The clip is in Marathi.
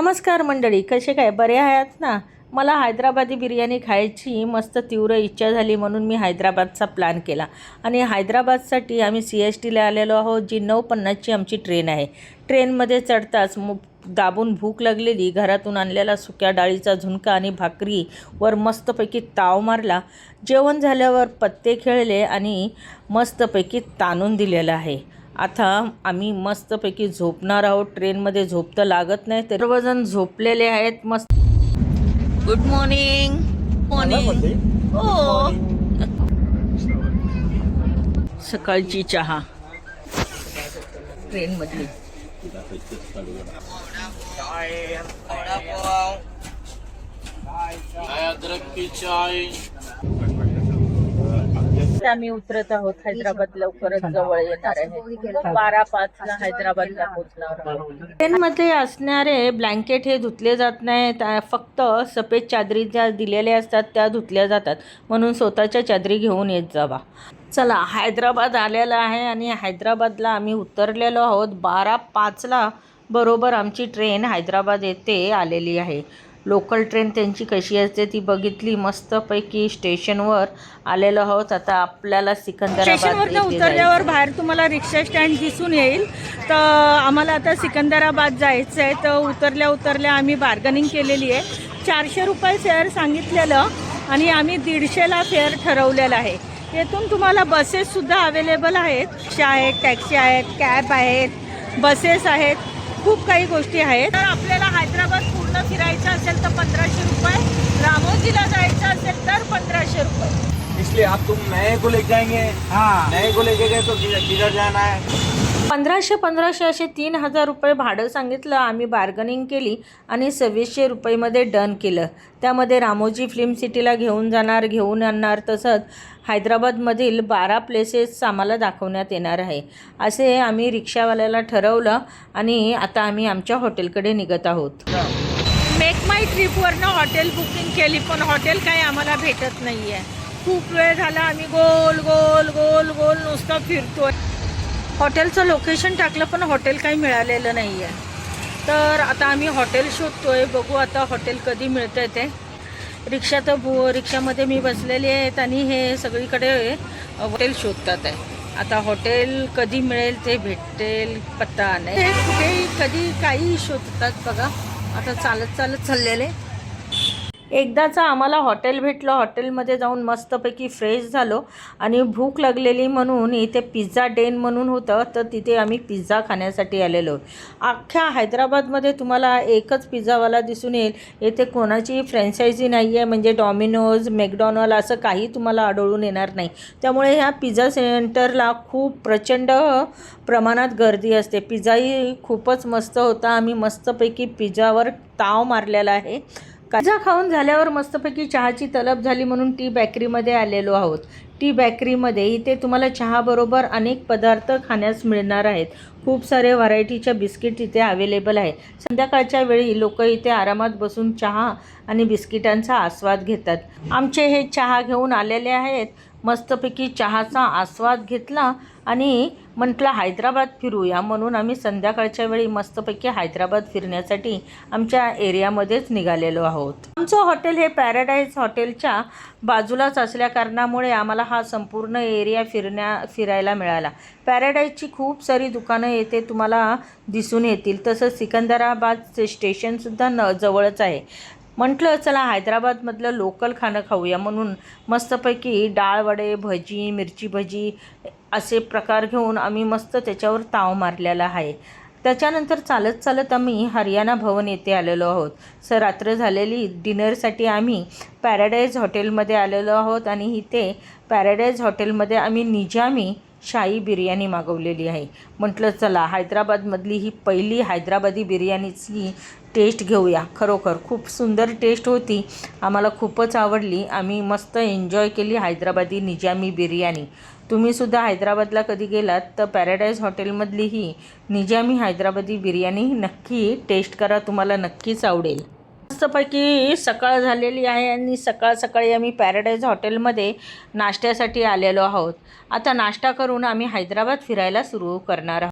नमस्कार मंडळी कसे काय? बरे आहात ना? मला हैदराबादी बिर्याणी खायची मस्त तीव्र इच्छा झाली म्हणून मी हैदराबादचा प्लॅन केला. आणि हैदराबादसाठी आम्ही सी एस टीला आलेलो आहोत जी नऊ पन्नासची आमची ट्रेन आहे. ट्रेनमध्ये चढताच मु दाबून भूक लागलेली घरातून आणलेला सुक्या डाळीचा झुणका आणि भाकरी वर मस्तपैकी ताव मारला. जेवण झाल्यावर पत्ते खेळले आणि मस्तपैकी ताणून दिलेलं आहे. आता आम्ही मस्तपैकी झोपणार आहोत. ट्रेनमध्ये झोप तर लागत नाही तर सर्वजण झोपलेले आहेत. मस्त. गुड मॉर्निंग मॉर्निंग हो. सकाळची चहा. ट्रेनमधली. अदरक की चाय? आम्ही उतरत आहोत हैदराबाद लवकरच जवळ येणार आहे. बारा पाच ला हैदराबादला पोहोचणार आहोत. ट्रेनमध्ये असणारे ब्लँकेट हे धुतले जात नाहीत आ- फक्त सफेद चादरी ज्या दिलेल्या असतात त्या धुतल्या जातात. म्हणून स्वतःच्या चादरी घेऊन येत जावा. चला हैदराबाद आलेला आहे आणि हैदराबादला आम्ही उतरलेलो आहोत. बारा पाचला बरोबर आमची ट्रेन हैदराबाद येथे आलेली आहे. लोकल ट्रेन त्यांची कशी असते ती बघितली. मस्तपैकी स्टेशनवर आलेलो आहोत. आता आपल्याला सिकंदराबाद स्टेशनवरनं येथे उतरल्यावर बाहेर तुम्हाला रिक्षा स्टँड दिसून येईल. तर आम्हाला आता सिकंदराबाद जायचं आहे तर उतरल्या उतरल्या आम्ही बार्गनिंग केलेली आहे. चारशे रुपये फेअर सांगितलेलं आणि आम्ही दीडशेला फेअर ठरवलेलं आहे. येथून तुम्हाला बसेससुद्धा अवेलेबल आहेत. रिक्षा आहेत टॅक्सी आहेत कॅब आहेत बसेस आहेत. खूप काही गोष्टी आहेत. तर आपल्याला हैदराबाद पूर्ण फिरायचं असेल तर पंधराशे रुपये रामोजीला जायचं असेल तर पंधराशे रुपये. इसलिए आप तुम नए को लेके जाएंगे हाँ। नए को लेके गए तो किधर किधर जाना है? पंधराशे पंधराशे असे तीन हजार रुपये भाडं सांगितलं आम्ही बार्गनिंग केली आणि सव्वीसशे रुपयेमध्ये डन केलं. त्यामध्ये रामोजी फिल्म सिटीला घेऊन जाणार घेऊन आणणार तसंच हैदराबादमधील बारा प्लेसेस आम्हाला दाखवण्यात येणार आहे. असे आम्ही रिक्षावाल्याला ठरवलं आणि आता आम्ही आमच्या हॉटेलकडे निघत आहोत. मेक माय ट्रिपवरनं हॉटेल बुकिंग केली पण हॉटेल काही आम्हाला भेटत नाही आहे खूप वेळ झाला आम्ही गोल गोल गोल गोल नुसतं फिरतोय. हॉटेलचं लोकेशन टाकलं पण हॉटेल काही मिळालेलं नाही आहे तर आता आम्ही हॉटेल शोधतोय बघू आता हॉटेल कधी मिळतं ते. रिक्षा तर बु रिक्षामध्ये मी बसलेली आहेत आणि हे सगळीकडे हॉटेल शोधतात आहे. आता हॉटेल कधी मिळेल ते भेटेल पत्ता नाही. हे कुठेही कधी काही शोधतात बघा. आता चालत चालत चाललेले. एकदाचं आम्हाला हॉटेल भेटलं हॉटेलमध्ये जाऊन मस्तपैकी फ्रेश झालो आणि भूक लागलेली म्हणून इथे पिझ्झा डेन म्हणून होतं तर तिथे आम्ही पिझ्झा खाण्यासाठी आलेलो. अख्ख्या हैदराबादमध्ये तुम्हाला एकच पिझ्झावाला दिसून येईल. येथे कोणाची फ्रँचायझी नाही आहे म्हणजे डॉमिनोज मॅकडॉनल्ड असं काही तुम्हाला आढळून येणार नाही. त्यामुळे ह्या पिझ्झा सेंटरला खूप प्रचंड प्रमाणात गर्दी असते. पिझ्झाही खूपच मस्त होता. आम्ही मस्तपैकी पिझ्झावर ताव मारलेला आहे. काजा खाऊन झाल्यावर मस्तपैकी चहाची तलब झाली म्हणून टी बेकरीमध्ये आलेलो आहोत. टी बेकरीमध्ये इथे तुम्हाला चहाबरोबर अनेक पदार्थ खाण्यास मिळणार आहेत. खूप सारे व्हरायटीच्या बिस्किट इथे अवेलेबल आहे संध्याकाळच्या वेळी लोक इथे आरामात बसून चहा आणि बिस्किटांचा आस्वाद घेतात. आमचे हे चहा घेऊन आलेले आहेत. मस्तपैकी चहाचा आस्वाद घेतला आणि म्हटलं हैदराबाद फिरूया. म्हणून आम्ही संध्याकाळच्या वेळी मस्तपैकी हैदराबाद फिरण्यासाठी आमच्या एरियामध्येच निघालेलो आहोत. आमचं हॉटेल हे पॅराडाईज हॉटेलच्या बाजूलाच असल्या कारणामुळे आम्हाला हा संपूर्ण एरिया फिरण्या फिरायला मिळाला. पॅराडाईजची खूप सारी दुकानं येथे तुम्हाला दिसून येतील. तसंच सिकंदराबादचे स्टेशनसुद्धा न जवळच आहे. म्हटलं चला हैदराबादमधलं लोकल खाणं खाऊया. म्हणून मस्तपैकी डाळ वडे भजी मिरची भजी असे प्रकार घेऊन आम्ही मस्त त्याच्यावर ताव मारलेला आहे. त्याच्यानंतर चालत चालत आम्ही हरियाणा भवन येथे आलेलो आहोत. सर रात्र झालेली. डिनरसाठी आम्ही पॅराडाईज हॉटेलमध्ये आलेलो आहोत आणि इथे पॅराडाईज हॉटेलमध्ये आम्ही निजामी शाही बिर्याणी मागवलेली आहे. म्हटलं चला हैदराबादमधली ही पहिली हैदराबादी बिर्याणीची टेस्ट घेऊया. खरोखर खूप सुंदर टेस्ट होती. आम्हाला खूपच आवडली. आम्ही मस्त एन्जॉय केली हैदराबादी निजामी बिर्याणी. तुम्हीसुद्धा हैदराबादला कधी गेलात तर पॅराडाईज हॉटेलमधली ही निजामी हैदराबादी बिर्याणी नक्की टेस्ट करा. तुम्हाला नक्कीच आवडेल. मस्तपैकी सकाळ झालेली आहे आणि सकाळ सकाळी आम्ही पॅराडाईज हॉटेलमध्ये नाश्त्यासाठी आलेलो आहोत. आता नाश्ता करून आम्ही हैदराबाद फिरायला सुरू करणार आहोत.